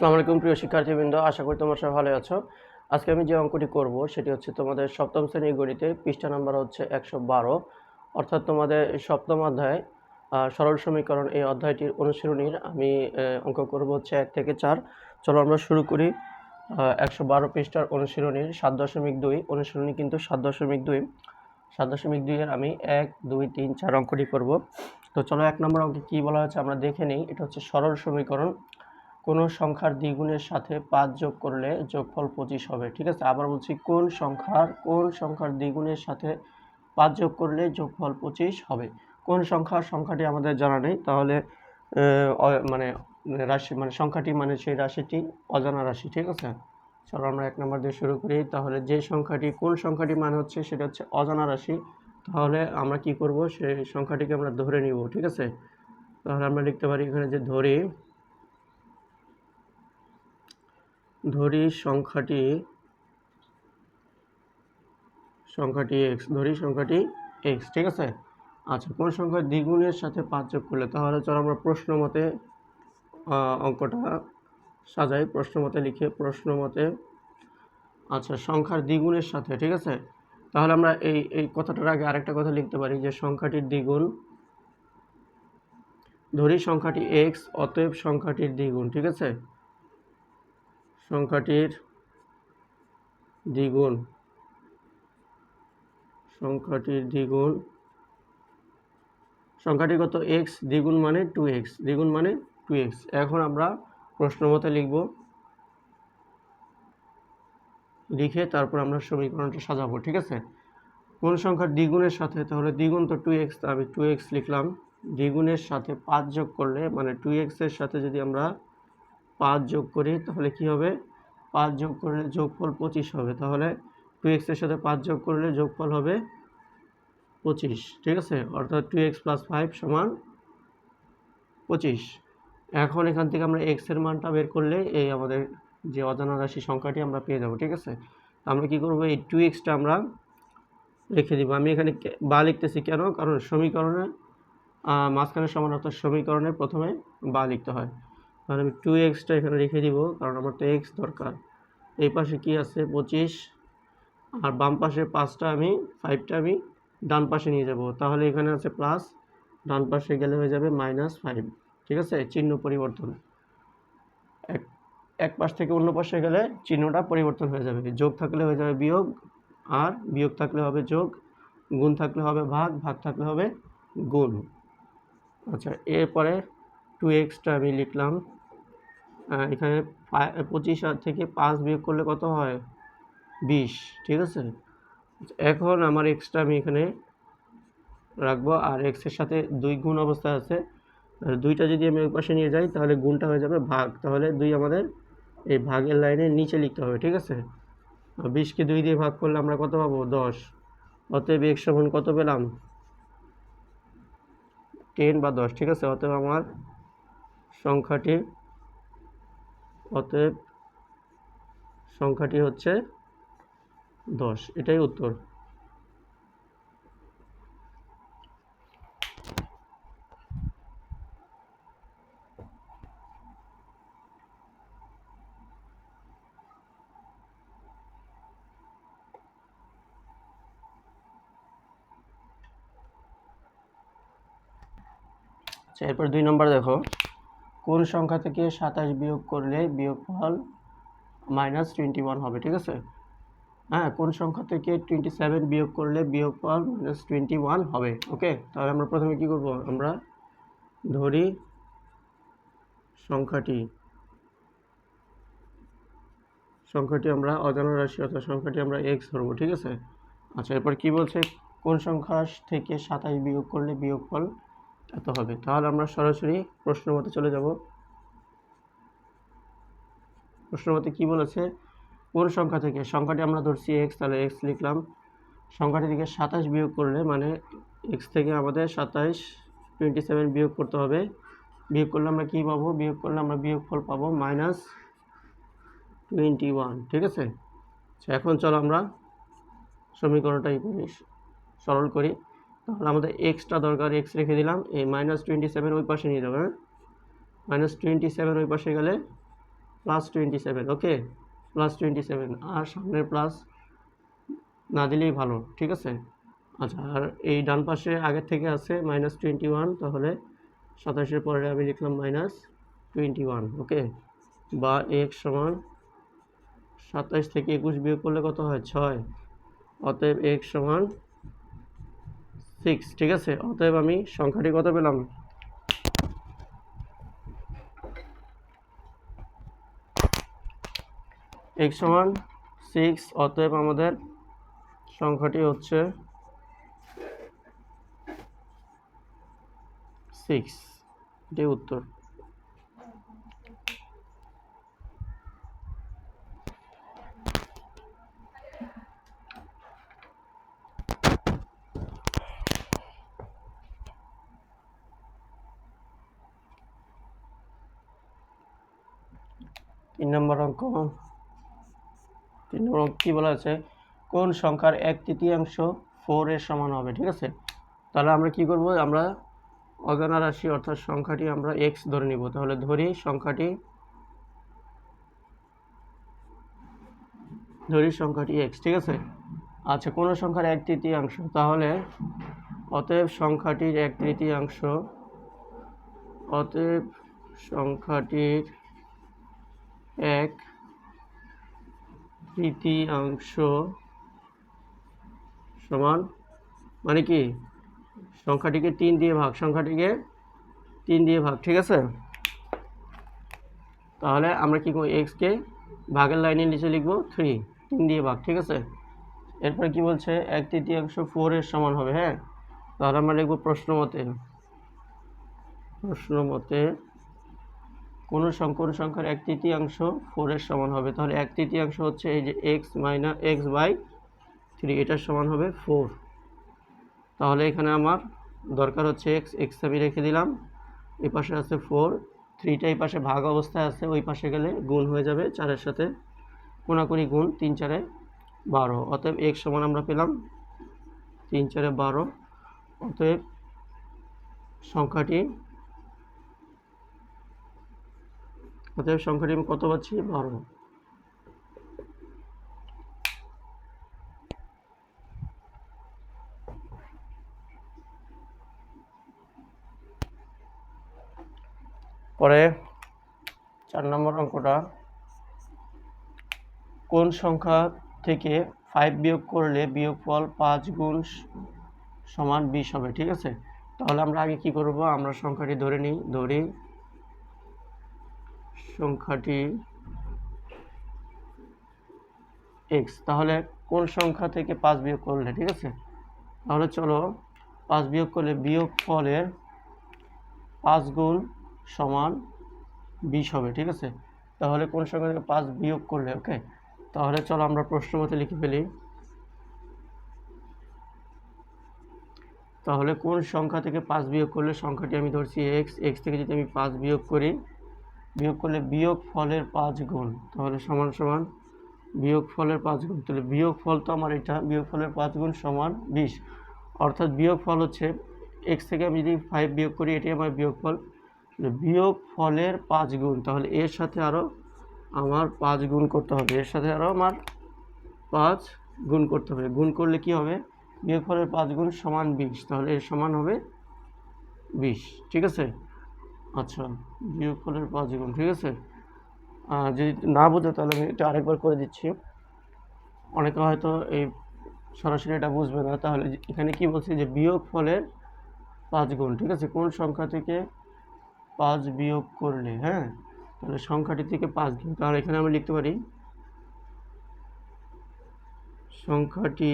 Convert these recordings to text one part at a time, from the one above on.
আসসালামু আলাইকুম, প্রিয় শিক্ষার্থীবৃন্দ। আশা করি তোমরা সবাই ভালো আছো। আজকে আমি যে অঙ্কটি করব, সেটি হচ্ছে তোমাদের সপ্তম শ্রেণির গণিতে পৃষ্ঠা নাম্বার হচ্ছে একশো বারো। অর্থাৎ তোমাদের সপ্তম অধ্যায় সরল সমীকরণ এই অধ্যায়টির অনুশীলনীর আমি অঙ্ক করব হচ্ছে এক থেকে চার। চলো আমরা শুরু করি একশো বারো পৃষ্ঠার অনুশীলনীর সাত দশমিক দুই। অনুশীলনী কিন্তু সাত দশমিক দুই। সাত দশমিক দুইয়ের আমি এক, দুই, তিন, চার অঙ্কটি করব। তো চলো এক নম্বর অঙ্কে কী বলা হচ্ছে আমরা দেখে নিই। এটা হচ্ছে সরল সমীকরণ। কোনো সংখ্যার দ্বিগুণের সাথে পাঁচ যোগ করলে যোগফল পঁচিশ হবে, ঠিক আছে? আবার বলছি কোন সংখ্যার কোন সংখ্যার দ্বিগুণের সাথে পাঁচ যোগ করলে যোগফল পঁচিশ হবে? কোন সংখ্যার, সংখ্যাটি আমাদের জানা নেই, তাহলে মানে রাশি মানে সংখ্যাটি মানে সেই রাশিটি, অজানা রাশি, ঠিক আছে? চলো আমরা এক নম্বর দিয়ে শুরু করি, তাহলে যে সংখ্যাটি, কোন সংখ্যাটি মানে হচ্ছে সেটা হচ্ছে অজানা রাশি, তাহলে আমরা কি করব? সেই সংখ্যাটিকে আমরা ধরে নিব, ঠিক আছে? তাহলে আমরা লিখতে পারি এখানে যে ধরি ধরি সংখ্যাটি সংখ্যাটি এক্স ধরি সংখ্যাটি এক্স ঠিক আছে? আচ্ছা কোন সংখ্যা দ্বিগুণের সাথে পাঁচ যোগ করলে? তাহলে চলো আমরা প্রশ্ন মতে অঙ্কটা সাজাই। প্রশ্ন মতে লিখে, প্রশ্ন মতে আচ্ছা সংখ্যার দ্বিগুণের সাথে, ঠিক আছে? তাহলে আমরা এই এই কথাটার আগে আরেকটা কথা লিখতে পারি যে সংখ্যাটির দ্বিগুণ, ধরি সংখ্যাটি এক্স অতএব সংখ্যাটির দ্বিগুণ, ঠিক আছে? সংখ্যাটির দ্বিগুণ। সংখ্যাটির দ্বিগুণ। সংখ্যাটি কত? এক্স দ্বিগুণ মানে টু এক্স দ্বিগুণ মানে টু এক্স এখন আমরা প্রশ্ন মতে লিখব। লিখে তারপর আমরা সমীকরণটা সাজাবো, ঠিক আছে? কোন সংখ্যার দ্বিগুণের সাথে? তাহলে দ্বিগুণ তো টু এক্স আমি টু এক্স লিখলাম। দ্বিগুণের সাথে পাঁচ যোগ করলে মানে টু এক্সের সাথে যদি আমরা পাঁচ যোগ করি, তাহলে কি হবে? পাঁচ যোগ করলে যোগফল পঁচিশ হবে। তাহলে টু এক্সের সাথে পাঁচ যোগ করলে যোগফল হবে পঁচিশ। ঠিক আছে? অর্থাৎ টু এক্স প্লাস ফাইভ সমান পঁচিশ। এখন এখান থেকে আমরা এক্সের মানটা বের করলে এই আমাদের যে অজানা রাশি সংখ্যাটি আমরা পেয়ে যাব। ঠিক আছে? আমরা কি করব? এই টু এক্সটা আমরা রেখে দিব। আমি এখানে বা লিখতেছি কেন? কারণ সমীকরণে মাঝখানে সমান অর্থাৎ সমীকরণে প্রথমে বা লিখতে হয়। তাহলে আমি টু এক্সটা এখানে রেখে দিব, কারণ আমার তো এক্স দরকার। এই পাশে কি আছে? পঁচিশ। আর বাম পাশে পাঁচটা আমি ফাইভটা আমি ডান পাশে নিয়ে যাব। তাহলে এখানে আছে প্লাস ডান পাশে গেলে হয়ে যাবে মাইনাস ফাইভ ঠিক আছে? চিহ্ন পরিবর্তন। এক এক পাশ থেকে অন্য পাশে গেলে চিহ্নটা পরিবর্তন হয়ে যাবে। যোগ থাকলে হয়ে যাবে বিয়োগ, আর বিয়োগ থাকলে হবে যোগ, গুণ থাকলে হবে ভাগ ভাগ থাকলে হবে গুণ। আচ্ছা এরপরে টু এক্সটা আমি লিখলাম। এখানে পঁচিশ থেকে পাঁচ বিয়োগ করলে কত হয়? বিশ, ঠিক আছে? এখন আমার এক্সটা আমি এখানে রাখব আর এক্সের সাথে দুই গুণ অবস্থা আছে। দুইটা যদি আমি ওই পাশে নিয়ে যাই, তাহলে গুণটা হয়ে যাবে ভাগ। তাহলে দুই আমাদের এই ভাগের লাইনের নিচে লিখতে হবে, ঠিক আছে? বিশকে দুই দিয়ে ভাগ করলে আমরা কত পাবো? দশ। অতএব এক্স সমান কত পেলাম? টেন বা দশ, ঠিক আছে? অতএব আমার সংখ্যাটি অতএব সংখ্যাটি হচ্ছে দশ। এটাই উত্তর। আচ্ছা এরপর দুই নম্বর দেখো। কোন সংখ্যা থেকে সাতাশ বিয়োগ করলে বিয়োগফল মাইনাস টোয়েন্টি ওয়ান হবে, ঠিক আছে? হ্যাঁ কোন সংখ্যা থেকে টোয়েন্টি সেভেন বিয়োগ করলে বিয়োগফল মাইনাস টোয়েন্টি ওয়ান হবে, ওকে? তাহলে আমরা প্রথমে কি করব? আমরা ধরি সংখ্যাটি। সংখ্যাটি আমরা অজানা রাশি অর্থাৎ সংখ্যাটি আমরা এক্স ধরবো, ঠিক আছে? আচ্ছা এরপর কি বলছে? কোন সংখ্যা থেকে সাতাশ বিয়োগ করলে বিয়োগফল এত হবে। তাহলে আমরা সরাসরি প্রশ্ন মতে চলে যাব। প্রশ্ন মতে কি বলেছে? কোন সংখ্যা থেকে? সংখ্যাটি আমরা ধরছি এক্স তাহলে এক্স লিখলাম। সংখ্যাটি থেকে সাতাশ বিয়োগ করলে মানে এক্স থেকে আমাদের সাতাশ টোয়েন্টি সেভেন বিয়োগ করতে হবে। বিয়োগ করলে আমরা কী পাবো? বিয়োগ করলে আমরা বিয়োগফল পাবো মাইনাস টোয়েন্টি ওয়ান ঠিক আছে? আচ্ছা এখন চলো আমরা সমীকরণটাই করি সরল করি। তাহলে আমাদের এক্সটা দরকার এক্স রেখে দিলাম, এই মাইনাস টোয়েন্টি সেভেন ওই পাশে নিয়ে যাবে হ্যাঁ? মাইনাস টোয়েন্টি সেভেন ওই পাশে গেলে plus twenty seven okay plus twenty seven আর সামনের প্লাস না দিলেই ভালো, ঠিক আছে? আচ্ছা আর এই ডান পাশে আগের থেকে আছে মাইনাস টোয়েন্টি ওয়ান তাহলে সাতাশের পরে আমি লিখলাম মাইনাস টোয়েন্টি ওয়ান ওকে বা এক সমান সাতাশ থেকে একুশ বিয়োগ করলে কত হয়? ছয়। অতএব এক সমান সিক্স, ঠিক আছে? অতএব আমি সংখ্যাটি কত পেলাম? এক্স সমান সিক্স, অতএব আমাদের সংখ্যাটি হচ্ছে সিক্স। এটি উত্তর। নম্বর অঙ্ক। তিন নম্বর অঙ্ক কী বলা আছে? কোন সংখ্যার এক তৃতীয়াংশ ফোর এর সমান হবে, ঠিক আছে? তাহলে আমরা কি করব? আমরা অজানা রাশি অর্থাৎ সংখ্যাটি আমরা এক্স ধরে নিব। তাহলে ধরি সংখ্যাটি ধরি সংখ্যাটি এক্স ঠিক আছে? আচ্ছা কোনো সংখ্যার এক তৃতীয়াংশ? তাহলে অতএব সংখ্যাটির এক তৃতীয়াংশ, অতএব সংখ্যাটির এক তৃতীয়াংশ সমান মানে কি? সংখ্যাটিকে তিন দিয়ে ভাগ, সংখ্যাটিকে তিন দিয়ে ভাগ, ঠিক আছে? তাহলে আমরা কি করব? এক্সকে ভাগের লাইনের নিচে লিখব থ্রি তিন দিয়ে ভাগ, ঠিক আছে? এরপর কি বলছে? এক তৃতীয়াংশ ফোর এর সমান হবে হ্যাঁ? তাহলে আমরা লিখব প্রশ্ন মতে প্রশ্ন মতে কোনো কোন সংখ্যার এক তৃতীয়াংশ ফোরের সমান হবে। তাহলে এক তৃতীয়াংশ হচ্ছে এই যে x minus x by three এটার সমান হবে ফোর তাহলে এখানে আমার দরকার হচ্ছে এক্স এক্স আমি রেখে দিলাম। এই পাশে আছে ফোর থ্রিটা এই পাশে ভাগ অবস্থায় আছে, ওই পাশে গেলে গুণ হয়ে যাবে চারের সাথে। কোনাকুনি গুণ তিন চারে বারো। অতএব এক্স সমান আমরা পেলাম তিন চারে বারো। অতএব সংখ্যাটি অতএব সংখ্যাটি আমি কত পাচ্ছি বারো পরে চার নম্বর অঙ্কটা, কোন সংখ্যা থেকে ফাইভ বিয়োগ করলে বিয়োগফল পাঁচ গুণ সমান বিশ হবে, ঠিক আছে? তাহলে আমরা আগে কি করব? আমরা সংখ্যাটি ধরে নিই, ধরি সংখ্যাটি এক্স তাহলে কোন সংখ্যা থেকে পাঁচ বিয়োগ করলে, ঠিক আছে? তাহলে চলো পাঁচ বিয়োগ করলে বিয়োগ ফলের পাঁচ গুণ সমান বিশ হবে, ঠিক আছে? তাহলে কোন সংখ্যা থেকে পাঁচ বিয়োগ করলে ওকে তাহলে চলো আমরা প্রশ্ন মতে লিখে ফেলি। তাহলে কোন সংখ্যা থেকে পাঁচ বিয়োগ করলে সংখ্যাটি আমি ধরছি এক্স এক্স থেকে যদি আমি পাঁচ বিয়োগ করি বিয়োগ করলে বিয়োগ ফলের পাঁচ গুণ, তাহলে সমান সমান বিয়োগ ফলের পাঁচ গুণ। তাহলে বিয়োগ ফল তো আমার এটা, বিয়োগ ফলের পাঁচ গুণ সমান বিশ। অর্থাৎ বিয়োগ ফল হচ্ছে এক্স থেকে আমি যদি ফাইভ বিয়োগ করি এটি আমার বিয়োগ ফল। বিয়োগ ফলের পাঁচ গুণ, তাহলে এর সাথে আরও আমার পাঁচ গুণ করতে হবে। এর সাথে আরও আমার পাঁচ গুণ করতে হবে। গুণ করলে কি হবে? বিয়োগ ফলের পাঁচ গুণ সমান বিশ, তাহলে এর সমান হবে বিশ। ঠিক আছে? আচ্ছা বিয়োগ ফলের পাঁচ গুণ ঠিক আছে? যদি না বোঝে তাহলে আমি এটা আরেকবার করে দিচ্ছি। অনেকে হয়তো এই সরাসরি এটা বুঝবে না, তাহলে এখানে কি বলছি যে বিয়োগ ফলের পাঁচ গুণ, ঠিক আছে? কোন সংখ্যা থেকে পাঁচ বিয়োগ করলে হ্যাঁ? তাহলে সংখ্যাটি থেকে পাঁচ বিয়োগ তাহলে এখানে আমরা লিখতে পারি, সংখ্যাটি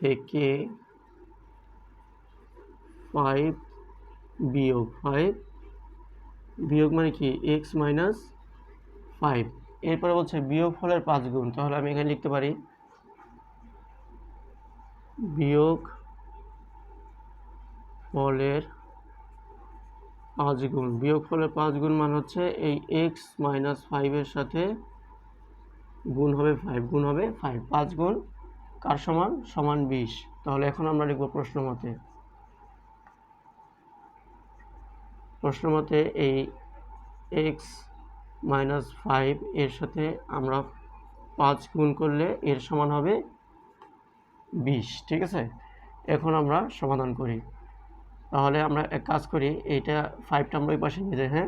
থেকে ফাইভ বিয়োগ ফাইভ বিয়োগ মানে কি? এক্স মাইনাস ফাইভ এরপরে বলছে বিয়োগ ফলের পাঁচ গুণ, তাহলে আমি এখানে লিখতে পারি বিয়োগ ফলের পাঁচ গুণ। বিয়োগ ফলের পাঁচ গুণ মানে হচ্ছে এই এক্স মাইনাস ফাইভের সাথে গুণ হবে ফাইভ গুণ হবে ফাইভ পাঁচ গুণ কার সমান? সমান বিশ। তাহলে এখন আমরা লিখব প্রশ্ন মতে প্রশ্ন মতে, এই এক্স মাইনাস ফাইভ এর সাথে আমরা পাঁচ গুণ করলে এর সমান হবে বিশ, ঠিক আছে? এখন আমরা সমাধান করি। তাহলে আমরা এক কাজ করি, এইটা ফাইভটা আমরা ওই পাশে নিয়ে যাই হ্যাঁ?